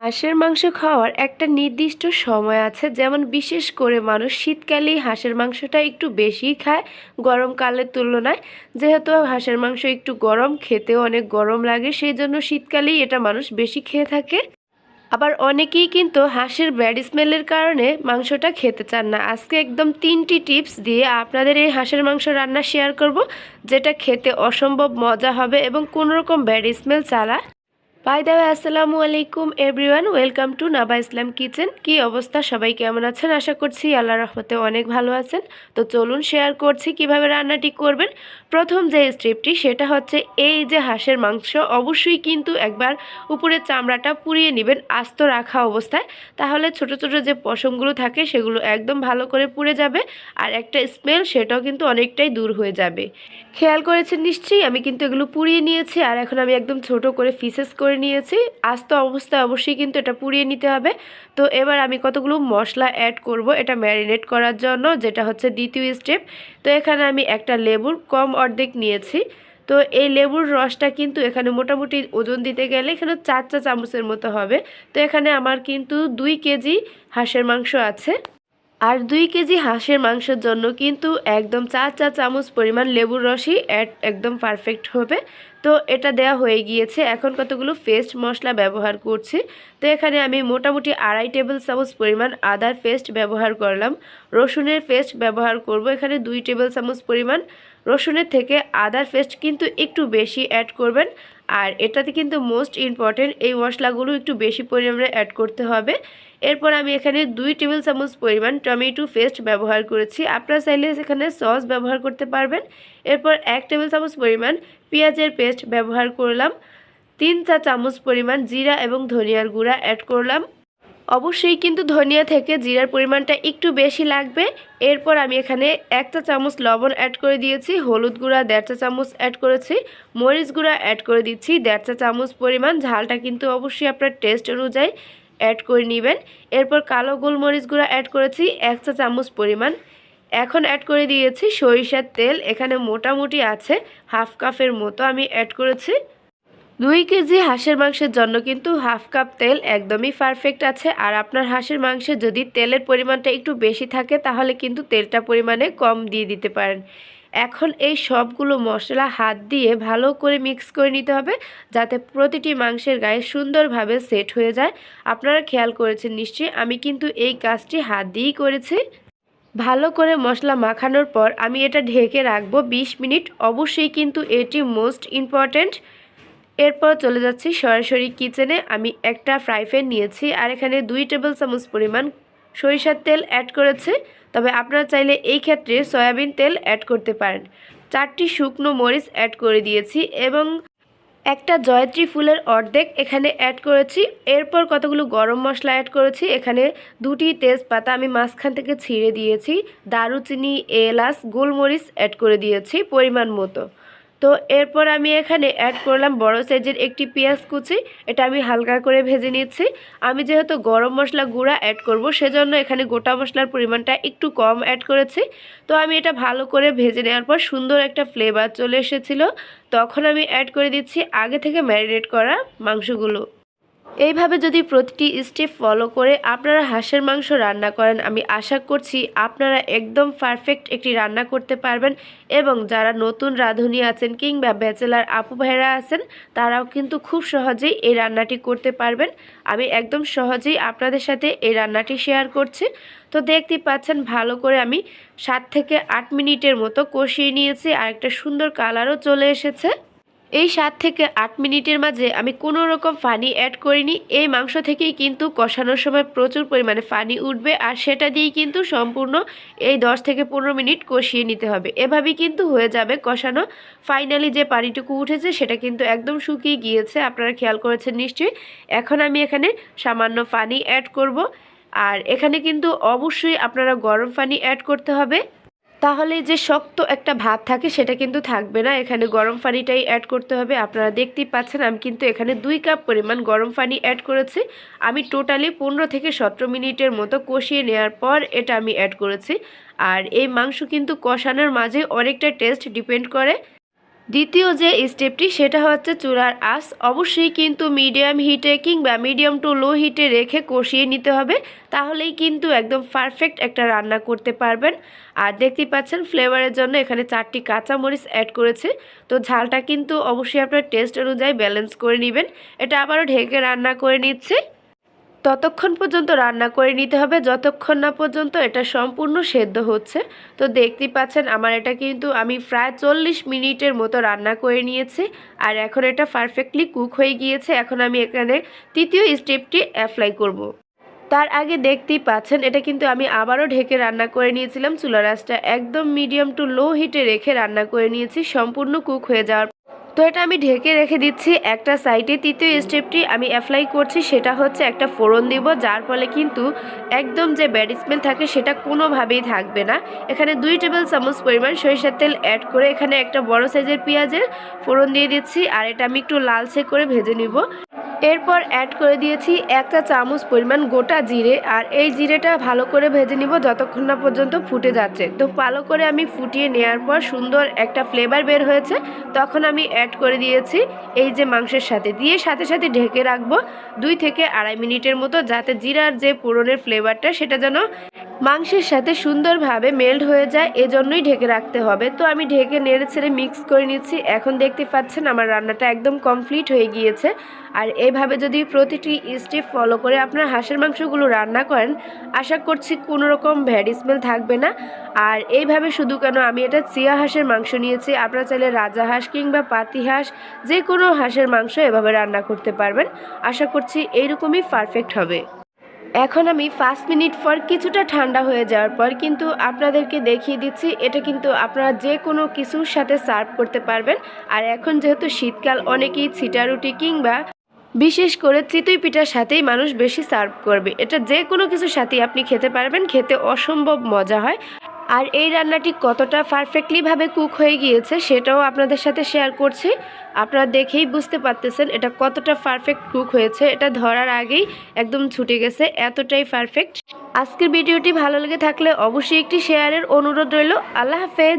হাঁসের মাংস খাওয়ার একটা নির্দিষ্ট সময় আছে। যেমন বিশেষ করে মানুষ শীতকালেই হাঁসের মাংসটা একটু বেশিই খায় গরমকালের তুলনায়। যেহেতু হাঁসের মাংস একটু গরম, খেতেও অনেক গরম লাগে, সেই জন্য শীতকালেই এটা মানুষ বেশি খেয়ে থাকে। আবার অনেকেই কিন্তু হাঁসের ব্যাড স্মেলের কারণে মাংসটা খেতে চান না। আজকে একদম তিনটি টিপস দিয়ে আপনাদের এই হাঁসের মাংস রান্না শেয়ার করব, যেটা খেতে অসম্ভব মজা হবে এবং কোনো রকম ব্যাড স্মেল ছাড়া। বাই দাওয়া আসসালামু আলাইকুম everyone welcome to Naba Islam kitchen কি অবস্থা? সবাই কেমন আছেন? আশা করছি আল্লাহ রহমতে অনেক ভালো আছেন। তো চলুন শেয়ার করছি কীভাবে রান্নাটি করবেন। প্রথম যে স্টেপটি সেটা হচ্ছে এই যে হাঁসের মাংস। অবশ্যই কিন্তু একবার উপরের চামড়াটা পুড়িয়ে নেবেন, আস্ত রাখা অবস্থায়। তাহলে ছোট ছোট যে পশমগুলো থাকে, সেগুলো একদম ভালো করে পুড়ে যাবে আর একটা স্মেল সেটাও কিন্তু অনেকটাই দূর হয়ে যাবে। খেয়াল করেছেন নিশ্চয়ই? আমি কিন্তু এগুলো পুড়িয়ে নিয়েছি আর এখন আমি একদম ছোট করে ফিসেস করে নিয়েছি। আস্ত অবস্থায় অবশ্যই কিন্তু এটা পুড়িয়ে নিতে হবে। তো এবার আমি কতগুলো মশলা অ্যাড করব এটা ম্যারিনেট করার জন্য, যেটা হচ্ছে দ্বিতীয় স্টেপ তো এখানে আমি একটা লেবুর কম অর্ধেক নিয়েছি। তো এই লেবুর রসটা কিন্তু এখানে মোটামুটি ওজন দিতে গেলে এখানে চার চা চামচের মতো হবে। তো এখানে আমার কিন্তু দুই কেজি হাঁসের মাংস আছে। আর দুই কেজি হাঁসের মাংসের জন্য কিন্তু একদম চার চা চামচ পরিমাণ লেবুর রসই অ্যাড একদম পারফেক্ট হবে। তো এটা দেওয়া হয়ে গিয়েছে। এখন কতগুলো পেস্ট মশলা ব্যবহার করছি। তো এখানে আমি মোটামুটি আড়াই টেবিল চামচ পরিমাণ আদার পেস্ট ব্যবহার করলাম। রসুনের পেস্ট ব্যবহার করব। এখানে দুই টেবিল চামচ পরিমাণ রসুনের থেকে আদার পেস্ট কিন্তু একটু বেশি অ্যাড করবেন। আর এটাতে কিন্তু মোস্ট ইম্পর্টেন্ট এই মশলাগুলো একটু বেশি পরিমাণে অ্যাড করতে হবে। এরপর আমি এখানে দুই টেবিল চামচ পরিমাণ টমেটো পেস্ট ব্যবহার করেছি। আপনারা চাইলে এখানে সস ব্যবহার করতে পারবেন। এরপর এক টেবিল চামচ পরিমাণ পেঁয়াজের পেস্ট ব্যবহার করলাম। তিন চা চামচ পরিমাণ জিরা এবং ধনিয়ার গুঁড়া অ্যাড করলাম। অবশ্যই কিন্তু ধনিয়া থেকে জিরার পরিমাণটা একটু বেশি লাগবে। এরপর আমি এখানে এক চা চামচ লবণ অ্যাড করে দিয়েছি, হলুদ গুঁড়া দেড় চা চামচ অ্যাড করেছি, মরিচ গুঁড়া অ্যাড করে দিচ্ছি, দেড় চা চামচ পরিমাণ, ঝালটা কিন্তু অবশ্যই আপনার টেস্ট অনুযায়ী অ্যাড করে নেবেন। এরপর কালো গোলমরিচ গুঁড়া অ্যাড করেছি, এক চা চামচ পরিমাণ। এখন অ্যাড করে দিয়েছি সরিষার তেল, এখানে মোটামুটি আছে, হাফ কাপের মতো আমি অ্যাড করেছি। দুই কেজি হাঁসের মাংসের জন্য কিন্তু হাফ কাপ তেল একদমই পারফেক্ট আছে। আর আপনার হাঁসের মাংসে যদি তেলের পরিমাণটা একটু বেশি থাকে, তাহলে কিন্তু তেলটা পরিমাণে কম দিয়ে দিতে পারেন। এখন এই সবগুলো মশলা হাত দিয়ে ভালো করে মিক্স করে নিতে হবে, যাতে প্রতিটি মাংসের গায়ে সুন্দরভাবে সেট হয়ে যায়। আপনারা খেয়াল করেছেন নিশ্চয়ই, আমি কিন্তু এই কাজটি হাত দিয়েই করেছি। ভালো করে মশলা মাখানোর পর আমি এটা ঢেকে রাখব ২০ মিনিট। অবশ্যই কিন্তু এটি মোস্ট ইম্পর্ট্যান্ট এরপর চলে যাচ্ছি সরাসরি কিচেনে। আমি একটা ফ্রাই প্যান নিয়েছি আর এখানে দুই টেবিল চামচ পরিমাণ সরিষার তেল অ্যাড করেছি। তবে আপনারা চাইলে এই ক্ষেত্রে সয়াবিন তেল অ্যাড করতে পারেন। চারটি শুকনো মরিচ অ্যাড করে দিয়েছি এবং একটা জয়ত্রী ফুলের অর্ধেক এখানে অ্যাড করেছি। এরপর কতগুলো গরম মশলা অ্যাড করেছি। এখানে দুটি তেজপাতা আমি মাঝখান থেকে ছিঁড়ে দিয়েছি। দারুচিনি, এলাচ, গোলমরিচ অ্যাড করে দিয়েছি পরিমাণ মতো। তো এরপর আমি এখানে অ্যাড করলাম বড় সাইজের একটি পেঁয়াজ কুচি। এটা আমি হালকা করে ভেজে নিচ্ছি। আমি যেহেতু গরম মশলা গুঁড়া অ্যাড করব, সেজন্য এখানে গোটা মশলার পরিমাণটা একটু কম অ্যাড করেছি। তো আমি এটা ভালো করে ভেজে নেওয়ার পর সুন্দর একটা ফ্লেভার চলে এসেছিল। তখন আমি অ্যাড করে দিচ্ছি আগে থেকে ম্যারিনেট করা মাংসগুলো। এইভাবে যদি প্রতিটি স্টেপ ফলো করে আপনারা হাঁসের মাংস রান্না করেন, আমি আশা করছি আপনারা একদম পারফেক্ট একটি রান্না করতে পারবেন এবং যারা নতুন রাঁধুনি আছেন কিংবা ব্যাচেলার আপু ভাইরা আছেন, তারাও কিন্তু খুব সহজেই এই রান্নাটি করতে পারবেন। আমি একদম সহজেই আপনাদের সাথে এই রান্নাটি শেয়ার করছি। তো দেখতে পাচ্ছেন ভালো করে আমি সাত থেকে আট মিনিটের মতো কষিয়ে নিয়েছি আর একটা সুন্দর কালারও চলে এসেছে। এই সাত থেকে আট মিনিটের মাঝে আমি কোনো রকম পানি অ্যাড করিনি। এই মাংস থেকেই কিন্তু কষানোর সময় প্রচুর পরিমাণে পানি উঠবে আর সেটা দিয়েই কিন্তু সম্পূর্ণ এই দশ থেকে পনেরো মিনিট কষিয়ে নিতে হবে। এভাবেই কিন্তু হয়ে যাবে কষানো। ফাইনালি যে পানিটুকু উঠেছে সেটা কিন্তু একদম শুকিয়ে গিয়েছে। আপনারা খেয়াল করেছেন নিশ্চয়ই। এখন আমি এখানে সামান্য পানি অ্যাড করব। আর এখানে কিন্তু অবশ্যই আপনারা গরম পানি অ্যাড করতে হবে। তাহলে যে শক্ত একটা ভাত থাকে সেটা কিন্তু থাকবে না। এখানে গরম পানিটাই অ্যাড করতে হবে। আপনারা দেখতেই পাচ্ছেন আমি কিন্তু এখানে দুই কাপ পরিমাণ গরম পানি অ্যাড করেছি। আমি টোটালি পনেরো থেকে সতেরো মিনিটের মতো কষিয়ে নেওয়ার পর এটা আমি অ্যাড করেছি। আর এই মাংস কিন্তু কষানোর মাঝে অনেকটা টেস্ট ডিপেন্ড করে। দ্বিতীয় যে স্টেপটি, সেটা হচ্ছে চুলার আঁচ। অবশ্যই কিন্তু মিডিয়াম হিটে কিংবা মিডিয়াম টু লো হিটে রেখে কষিয়ে নিতে হবে। তাহলেই কিন্তু একদম পারফেক্ট একটা রান্না করতে পারবেন। আর দেখতেই পাচ্ছেন, ফ্লেভারের জন্য এখানে চারটি কাঁচামরিচ অ্যাড করেছে। তো ঝালটা কিন্তু অবশ্যই আপনার টেস্ট অনুযায়ী ব্যালেন্স করে নেবেন। এটা আবারও ঢেকে রান্না করে নিচ্ছে। ততক্ষণ পর্যন্ত রান্না করে নিতে হবে। যতক্ষণ না পর্যন্ত এটা সম্পূর্ণ সেদ্ধ হচ্ছে। তো দেখতেই পাচ্ছেন, আমার এটা কিন্তু আমি প্রায় চল্লিশ মিনিটের মতো রান্না করে নিয়েছি। আর এখন এটা পারফেক্টলি কুক হয়ে গিয়েছে। এখন আমি এখানে তৃতীয় স্টেপটি অ্যাপ্লাই করব। তার আগে দেখতেই পাচ্ছেন, এটা কিন্তু আমি আবারও ঢেকে রান্না করে নিয়েছিলাম। চুলা রাসটা একদম মিডিয়াম টু লো হিটে রেখে রান্না করে নিয়েছি। সম্পূর্ণ কুক হয়ে যাওয়ার তো এটা আমি ঢেকে রেখে দিচ্ছি। একটা সাইডে তৃতীয় স্টেপটি আমি অ্যাপ্লাই করছি, সেটা হচ্ছে একটা ফোড়ন দিব, যার ফলে কিন্তু একদম যে ব্যাড স্মেল থাকে সেটা কোনোভাবেই থাকবে না। এখানে দুই টেবিল চামচ পরিমাণ সরিষার তেল অ্যাড করে এখানে একটা বড় সাইজের পেঁয়াজের ফোড়ন দিয়ে দিচ্ছি, আর এটা আমি একটু লালচে করে ভেজে নিব। এরপর অ্যাড করে দিয়েছি একটা চামচ পরিমাণ গোটা জিরে, আর এই জিরেটা ভালো করে ভেজে নিব যতক্ষণ না পর্যন্ত ফুটে যাচ্ছে। তো ভালো করে আমি ফুটিয়ে নেওয়ার পর সুন্দর একটা ফ্লেভার বের হয়েছে, তখন আমি অ্যাড করে দিয়েছি এই যে মাংসের সাথে। দিয়ে সাথে সাথে ঢেকে রাখব দুই থেকে আড়াই মিনিটের মতো, যাতে জিরার যে পুরনের ফ্লেভারটা সেটা যেন মাংসের সাথে সুন্দরভাবে মেল্ট হয়ে যায়, এজন্যই ঢেকে রাখতে হবে। তো আমি ঢেকে নেড়ে ছেড়ে মিক্স করে নিচ্ছি। এখন দেখতে পাচ্ছেন আমার রান্নাটা একদম কমপ্লিট হয়ে গিয়েছে। আর এইভাবে যদি প্রতিটি স্টেপ ফলো করে আপনার হাঁসের মাংসগুলো রান্না করেন, আশা করছি কোনো রকম ভ্যাড স্মেল থাকবে না। আর এইভাবে শুধু কেন আমি এটা চিয়া হাঁসের মাংস নিয়েছি। আপনারা চাইলে রাজা হাঁস কিংবা পাতি হাঁস যে কোনো হাঁসের মাংস এভাবে রান্না করতে পারবেন। আশা করছি এইরকমই পারফেক্ট হবে। এখন আমি পাঁচ মিনিট পর কিছুটা ঠান্ডা হয়ে যাওয়ার পর কিন্তু আপনাদেরকে দেখিয়ে দিচ্ছি, এটা কিন্তু আপনারা যে কোনো কিছুর সাথে সার্ভ করতে পারবেন। আর এখন যেহেতু শীতকাল, অনেকেই ছিটা রুটি কিংবা বিশেষ করে চিতই পিঠার সাথেই মানুষ বেশি সার্ভ করবে। এটা যে কোনো কিছুর সাথেই আপনি খেতে পারবেন, খেতে অসম্ভব মজা হয়। আর এই রান্নাটি কতটা পারফেক্টলিভাবে কুক হয়ে গিয়েছে সেটাও আপনাদের সাথে শেয়ার করছি। আপনারা দেখেই বুঝতে পারতেছেন এটা কতটা পারফেক্ট কুক হয়েছে। এটা ধরার আগেই একদম ছুটে গেছে, এতটাই পারফেক্ট আজকের ভিডিওটি ভালো লেগে থাকলে অবশ্যই একটি শেয়ারের অনুরোধ রইল। আল্লাহ হাফেজ।